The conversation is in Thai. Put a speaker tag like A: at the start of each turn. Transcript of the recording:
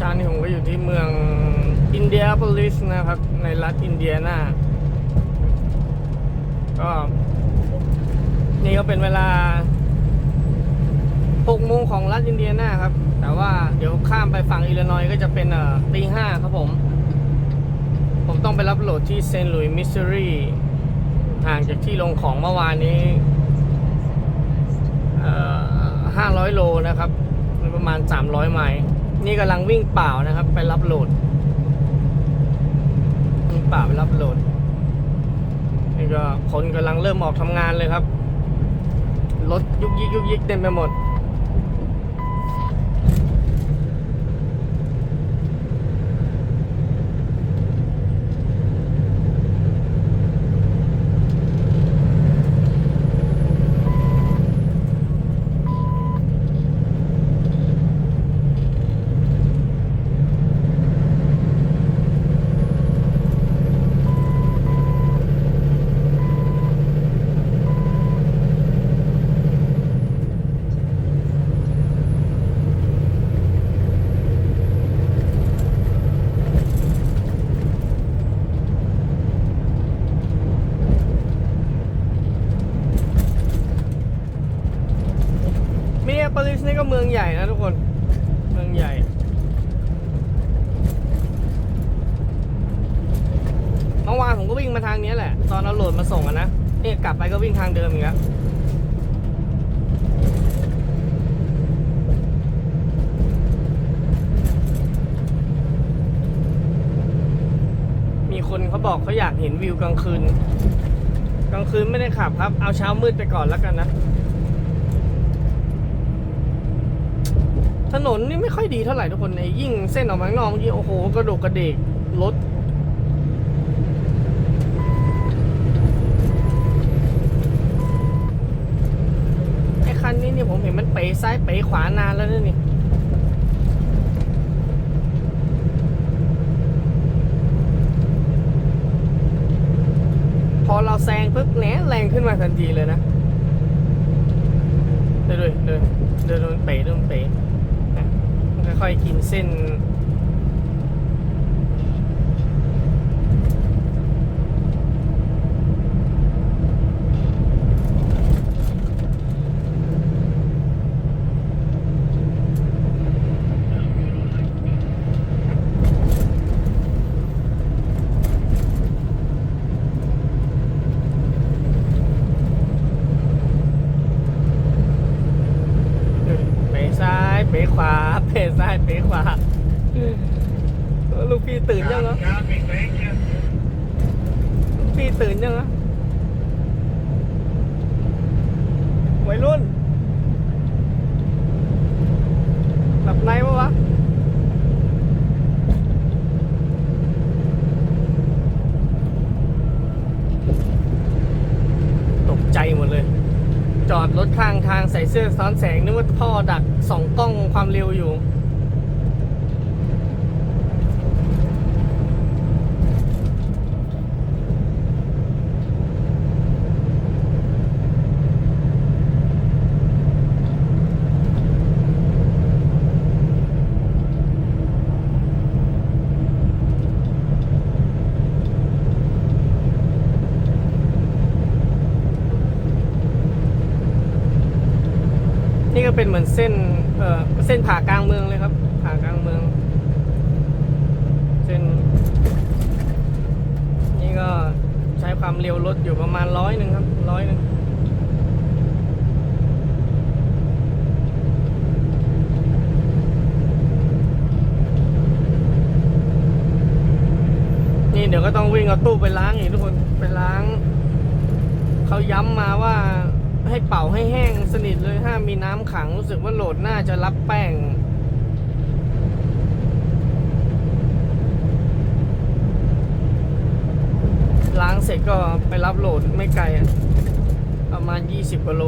A: ชานี้ผมก็อยู่ที่เมืองอินเดียโพลิสนะครับ ในรัฐอินเดียนาก็นี่ก็เป็นเวลา6โมงของรัฐอินเดียนาครับ แต่ว่าเดี๋ยวข้ามไปฝั่งอิลลินอยก็จะเป็นเอ่อตีห้าครับผม ผมต้องไปรับโหลดที่เซนต์หลุยส์มิสซูรีห่างจากที่ลงของเมื่อวานนี้ห้าร้อยโลนะครับ ประมาณ300ไมล์ นี่กำลังวิ่งเปล่านะครับ ไปรับโหลดวิ่งเปล่าไปรับโหลดนี่ก็คนกำลังเริ่มออกทำงานเลยครับรถยุกยิกยุกยิกเต็มไปหมด มินเนโปลิสนี่ก็เมืองใหญ่นะทุกคน เมืองใหญ่ เมื่อวานผมก็วิ่งมาทางนี้แหละ ตอนเอาโหลดมาส่งอะนะนี่กลับไปก็วิ่งทางเดิมอีกแล้วมีคนเขาบอกเขาอยากเห็นวิวกลางคืน กลางคืนไม่ได้ขับครับ เอาเช้ามืดไปก่อนแล้วกันนะ ถนนนี่ไม่ค่อยดีเท่าไหร่ทุกคนไอ้ยิ่งเส้นออกมาข้างนอกยิ่งโอ้โหกระโดกกระเดกรถไอ้คันนี้เนี่ยผมเห็นมันเป๋ซ้ายเป๋ขวานานแล้วนี่พอเราแซงปุ๊บแหนแรงขึ้นมาทันทีเลยนะ เดินเดินเดินเดินเป๋เดินเป๋ ค่อยๆกินเส้น เป๋ซ้าย เป๋ขวาเป๋ซ้ายเปขวาลูกพี่ตื่นยังเหรอลูกพี่ตื่นยังเหรอวัยรุ่น หลับในปะวะ ตกใจหมดเลย จอดรถข้างทางใส่เสื้อซ้อนแสงนึกว่าพ่อดักส่องกล้องความเร็วอยู่ ก็เป็นเหมือนเส้นเอ่อเส้นผ่ากลางเมืองเลยครับ ผ่ากลางเมือง เส้น นี่ก็ใช้ความเร็วรถอยู่ประมาณร้อยหนึ่งครับร้อยหนึ่งนี่เดี๋ยวก็ต้องวิ่งเอาตู้ไปล้างอีกทุกคนไปล้าง เขาย้ำมาว่า ให้เป่าให้แห้งสนิทเลยห้ามมีน้ำขังรู้สึกว่าโหลดน่าจะรับแป้งล้างเสร็จก็ไปรับโหลดไม่ไกลประมาณ 20กิโล